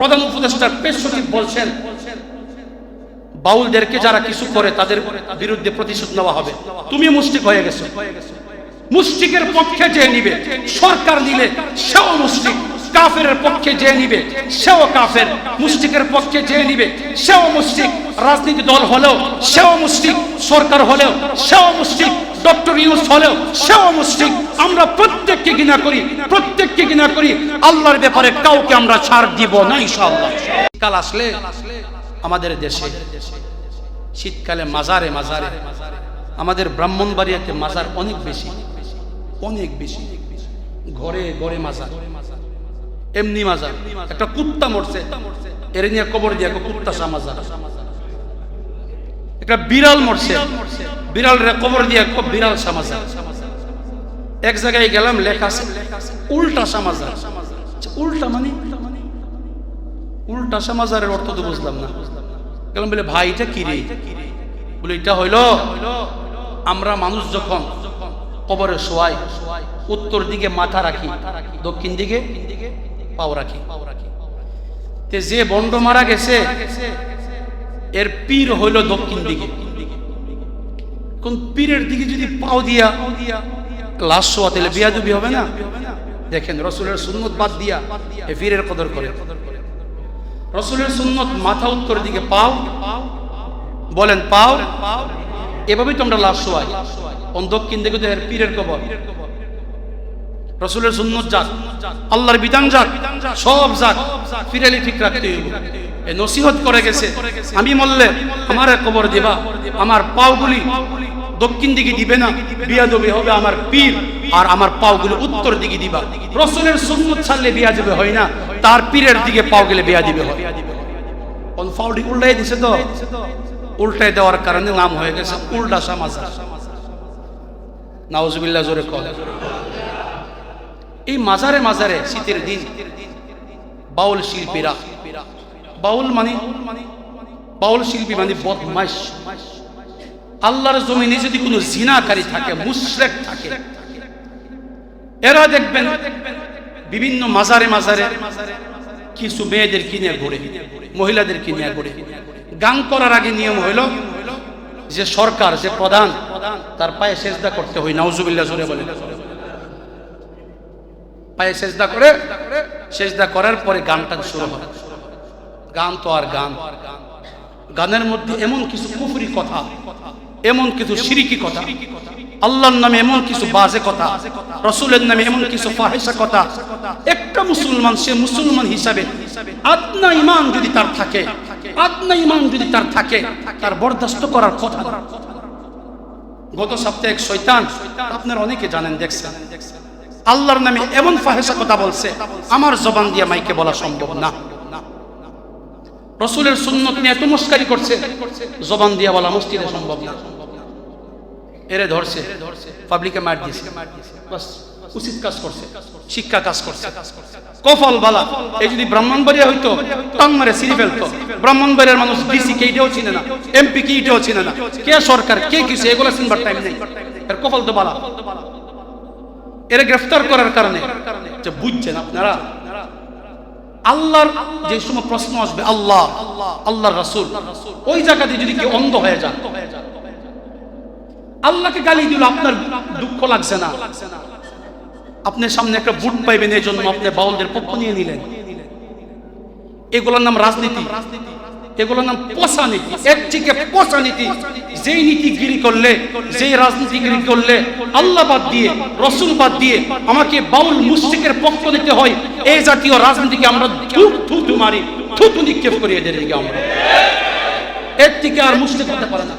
প্রধান উপদেষ্টার পেশ সচিব বলছেন, বাউলদেরকে যারা কিছু করে তাদের বিরুদ্ধে প্রতিশোধ নেওয়া হবে। তুমি মুষ্টিক হয়ে গেছো। মুষ্টিকের পক্ষে যে নিবে, সরকার নিলে সেও মুষ্টিক কাফের পক্ষে যে নিবে, সেও কাফের মুষ্টিকের পক্ষে যে নিবে, সেও মুষ্টিক রাজনীতি দল হলেও, সেও মুষ্টিক সরকার হলেও, সেও মুষ্টিক ডক্টর ইউনুস হলেও, সেও মুষ্টিক আমরা প্রত্যেককে ঘৃণা করি, প্রত্যেককে ঘৃণা করি, আল্লাহর ব্যাপারে কাউকে আমরা ছাড় দিব না, ইনশাআল্লাহ। কাল আসলে আমাদের দেশে, শীতকালে মাজারে মাজারে, আমাদের ব্রাহ্মণবাড়িয়াতে মাজার অনেক বেশি অনেক বেশি। ঘরে ঘরে মাজার। এমনি মাজার একটা কুত্তা মরছে। এর নিয়ে কবর দিয়ে কুত্তা সা মাজার একটা বিড়াল মরছে। বিড়াল রে কবর দিয়ে বিড়াল সা মাজার এক জায়গায় গেলাম, লেখা আছে, উল্টা সামাজার উল্টা মানে? উল্টা সামাজারের অর্থ তো বুঝলাম না। গেলাম বলে, ভাই, এটা কি রে? বলে, এটা হইল, আমরা মানুষ যখন কবরে শোয়াই, উত্তর দিকে মাথা রাখি, দক্ষিণ দিকে পাও রাখি। তে যে বন্ড মারা গেছে, এর পীর হইল দক্ষিণ দিকে। কোন পীরের দিকে যদি পাও দিয়া লাশ শোয়া তাহলে বিয়াদুবি হবে না? দেখেন, রসুলের সুন্নত বাদ দিয়া এ পীরের কদর করে। রসুলের সুন্নত মাথা উত্তর দিকে পাও, বলেন পাও, এভাবেই তোমরা লাশ শোয়াই দক্ষিণ দিকে তো এর পীরের কবর। রসুলের সুন্নত যাক আল্লাহর বিধান যাক সব যাক ফিরালি ঠিক রাখতে এ নসিহত করে গেছে। আমি মরলে আমার কবর দিবা, আমার পাওগুলি দক্ষিণ দিকে দিবে না বিয়া দেবে হবে আমার পীর, আর আমার পাওগুলো উত্তর দিকে দিবা। রসুলের সুন্নত ছাড়লে বিয়া দেবে হয় না, তার পীরের দিকে পাও গেলে বিয়া দিবে হয়। ফাউডি উল্টাই দিছে তো। উল্টাই দেওয়ার কারণে নাম হয়ে গেছে, উল্টা সামাজা। নাউজুবিল্লাহ জোরে কল এই মাজারে মাজারে শীতের দিন। বাউল শিল্পীরা। বাউল মানে বাউল শিল্পী মানে বদমাইশ। আল্লাহর জমিনে যদি কোনো জিনাকারী থাকে, মুশরেক থাকে, এরা দেখবেন বিভিন্ন মাজারে মাজারে কিছু মেয়েদের কিনে ঘুরে, মহিলাদের কিনে ঘুরে। গান করার আগে নিয়ম হইল যে সরকার, যে প্রধান, তার পায়ে সেজদা করতে হয়। নাউজুবিল্লাহ, জোরে বলে পায়ে সেজদা করে, সেজদা করার পরে গানটা শুরু হয়। গান তো আর গান। গানের মধ্যে এমন কিছু কুফরি কথা, এমন কিছু সিরিকি কথা, আল্লাহর নামে এমন কিছু বাজে কথা, রসুলের নামে এমন কিছু ফাহেসা কথা। একটা মুসলমান, সে মুসলমান হিসাবে আদনা ইমান যদি তার থাকে, আদনা ইমান যদি তার থাকে, তার বরদাস্ত করার কথা। গত সপ্তাহে এক শৈতান আপনার অনেকে জানেন, দেখছেন। আল্লাহর নামে এমন ফাহেসা কথা বলছে, আমার জবান দিয়ে মাইকে বলা সম্ভব না। রসুলের সুন্নত নিয়ে এত মুস্কারি করছে, জবান দিয়ে বলা মসজিদে সম্ভব না। এরে ধরছে পাবলিকে মার দিয়েছে উচিত কাজ করছে, শিক্ষা কাজ করছে। কফল বালা, এই যদি ব্রাহ্মণবাড়িয়া হইতো টাং মারে সিঁড়ি ফেলতো। ব্রাহ্মণবাড়িয়ার মানুষ ডিসি কে এটাও চিনে না, এমপি কি এটাও চিনে না। কে সরকার, কে কিছু, এগুলো চিনবার টাইম নেই। এর কফল তো বালা। এরা গ্রেফতার করার কারণে। যে বুঝছেন আপনারা? আল্লাহর যে সময় প্রশ্ন আসবে আল্লাহ আল্লাহর রাসূল ওই জায়গাতে যদি কেউ অন্ধ হয়ে যান আল্লাহকে গালি দিল আপনার দুঃখ লাগছে না? আপনার সামনে একটা বুট পাইবেন এই জন্য আপনি বাউলদের পক্ষ নিয়ে নিলেন। এগুলোর নাম রাজনীতি রাজনীতি। এগুলোর নাম পোষা নীতি। এর থেকে পোষা নীতি। যেই নীতিগিরি করলে, যেই রাজনীতিগিরি করলে, আল্লাহ বাদ দিয়ে, রসুল বাদ দিয়ে আমাকে বাউল মুশরিকের পক্ষ নিতে হয়, এই জাতীয় রাজনীতিকে আমরা থু থু থু মারি থু থু নিক্ষেপ করি এদের দিকে আমরা। এর থেকে আর মুশরিক হতে পারে না।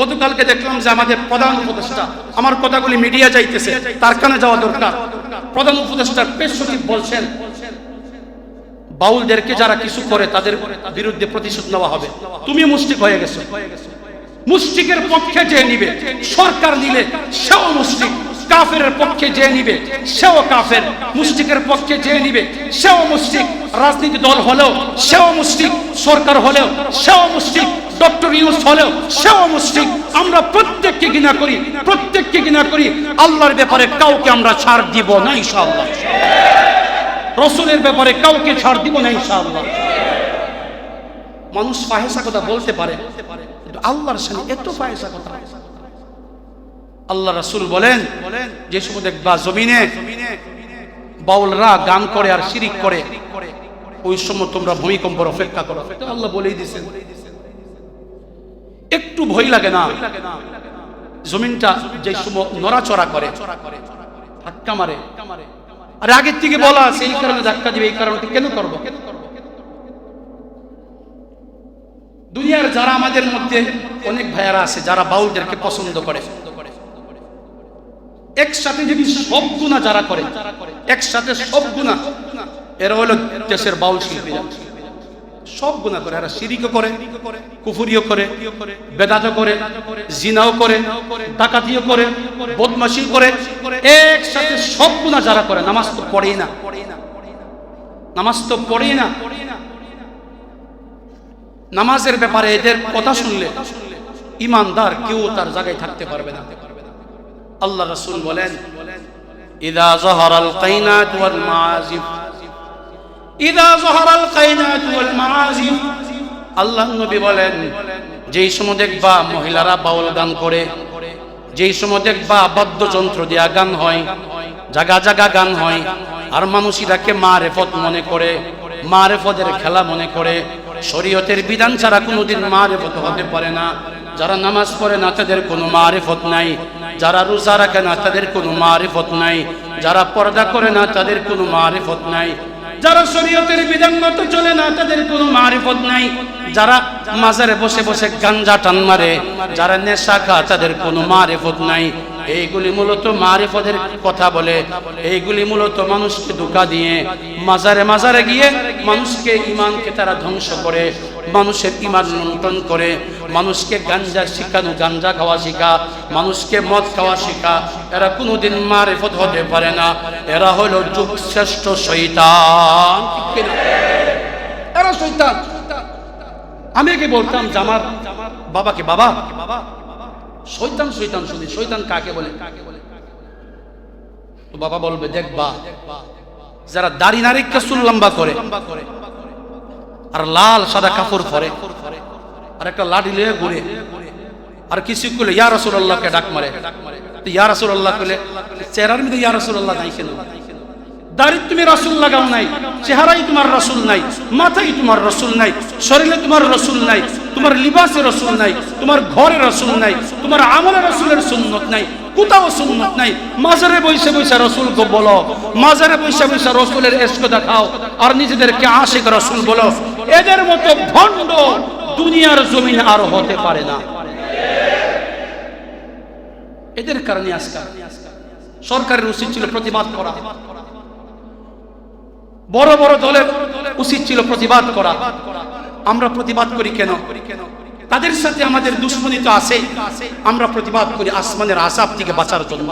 গতকালকে দেখলাম যে আমাদের প্রধান উপদেষ্টা, আমার কথাগুলি মিডিয়া যাইতেছে, তার কানে যাওয়া দরকার। প্রধান উপদেষ্টার পেশ সচিব বলছেন বাউলদেরকে যারা কিছু করে, তাদের বিরুদ্ধে প্রতিশোধ নেওয়া হবে। তুমি মুষ্টিক হয়ে গেছো। মুষ্টিকের পক্ষে যে নিবে, সরকার নিলে সেও মুষ্টিক কাফের পক্ষে যে নিবে, সেও কাফের। মুষ্টিকের পক্ষে যে নিবে, সেও মুষ্টিক রাজনীতি দল হলেও সেও মুষ্টিক সরকার হলেও সেও মুষ্টিক ডক্টর ইউনুস হলেও সেও মুষ্টিক আমরা প্রত্যেককে ঘৃণা করি, প্রত্যেককে ঘৃণা করি। আল্লাহর ব্যাপারে কাউকে আমরা ছাড় দিব না, ইনশাআল্লাহ। রসুলের ব্যাপারে কাউকে ছাড় দিব না, ইনশাআল্লাহ। মানুষ ফাহেসা কথা বলতে পারে, কিন্তু আল্লাহর সামনে এত ফাহেসা কথা। আল্লাহ রাসূল বলেন, যে সময় দেখবা জমিনে বাউলরা গান করে আর শিরিক করে, ওই সময় তোমরা ভূমিকম্পর অপেক্ষা করো। আল্লাহ বলেই দিয়েছেন। একটু ভয় লাগে না। জমিনটা যে সময় নড়াচড়া করে, ধাক্কা মারে আর আগের থেকে বলা আছে, এই কারণে ধাক্কা দিবে, এই কারণে কেন করব? দুনিয়ার যারা আমাদের মধ্যে অনেক ভাইয়ারা আছে, যারা বাউলদেরকে পছন্দ করে। একসাথে যদি সব গুণা যারা করে, একসাথে সব গুণা এরা হলো দেশের বাউল শিল্পীরা। সব গুণা করে। এরা সিরিকও করে, কুফুরিও করে, বেদাতও করে, জিনাও করে, ডাকাতিও করে বদমাশি করে। একসাথে সব গুণা যারা করে, নামাজ তো পড়েই না। নামাজ তো পড়েই না। নামাজের ব্যাপারে এদের কথা শুনলে ইমানদার কেউ তার জায়গায় থাকতে পারবে না। আল্লাহ রাসূল বলেন, ইদা জহরাল কাইনাত ওয়াল মাআজিফ। ইদা জহরাল মাআজিফ আল্লাহ নবী বলেন, যেই সময় দেখবা মহিলারা বাউল গান করে, যেই সময় দেখবা বাদ্যযন্ত্র দিয়া গান হয়, জাগা জাগা গান হয়, আর মানুষ এটাকে মারেফত মনে করে, মারেফতের খেলা মনে করে, শরীয়তের বিধান ছাড়া কোনোদিন মারেফত হতে পারে না। যারা নামাজ পড়ে না, তাদের কোনো মারেফত নাই। যারা রোজা রাখে না, তাদের কোনো মারেফত নাই। যারা পর্দা করে না, তাদের কোনো মারেফত নাই। যারা শরীয়তের বিধান মতো চলে না, তাদের কোনো মারিফত নাই। যারা মাজারে বসে বসে গাঞ্জা টান মারে, যারা নেশা খা তাদের কোনো মারিফত নাই। এইগুলি মূলত মারিফতের কথা বলে। এইগুলি মূলত মানুষকে ধোকা দিয়ে, মাজারে মাজারে গিয়ে মানুষকে ইমানকে তারা ধ্বংস করে। মানুষের ইমান লুণ্ঠন করে, মানুষকে গাঞ্জা শিখানো গাঞ্জা খাওয়া শিখা, মানুষকে মদ খাওয়া শিখা, এরা কোনোদিন মারিফত হতে পারে না। এরা হলো যুগ শ্রেষ্ঠ শৈতান এরা শৈতান আমি কি বলতাম যে আমার বাবাকে, বাবা? শৈতান শৈতান শুনি। শৈতান কাকে বলে? তো বাবা বলবে দেখবা যারা দাড়ি নারিককে চুল লম্বা করে আর লাল সাদা কাপড় পরে আর একটা লাঠি লিয়ে ঘুরে। আর কিছু করলে ইয়া রসুল্লাহকে ডাক মারে। ইয়া রসুল্লাহ করলে চেহারার মধ্যে ইয়া রসুল্লাহ নাই কেন? দাড়ি তুমি রসুল লাগাও নাই, চেহারাই তোমার রসুল নাই মাথায় তোমার রসুল নাই, শরীরে তোমার রসুল নাই, তোমার লিবাসে রসুল নাই, তোমার ঘরে রসুল নাই, তোমার আমলে রসুলের সুন্নত নাই, কোথাও সুন্নত নাই। মাজারে বৈশে বৈশে রসুলকে বলো, মাজারে বৈশে বৈশে রসুলের এস্ক দেখাও আর নিজেদেরকে আশিক রসুল বলো এদের মতো ভণ্ড দুনিয়ার জমিন আর হতে পারে না। এদের কারণে আজকাল সরকারের উচিত ছিল প্রতিবাদ করা। বড় বড় দলের উচিত ছিল প্রতিবাদ করা। আমরা প্রতিবাদ করি কেন? তাদের সাথে আমাদের দুশ্মনী তো আছে। আমরা প্রতিবাদ করি আসমানের আসাব থেকে বাঁচার জন্য।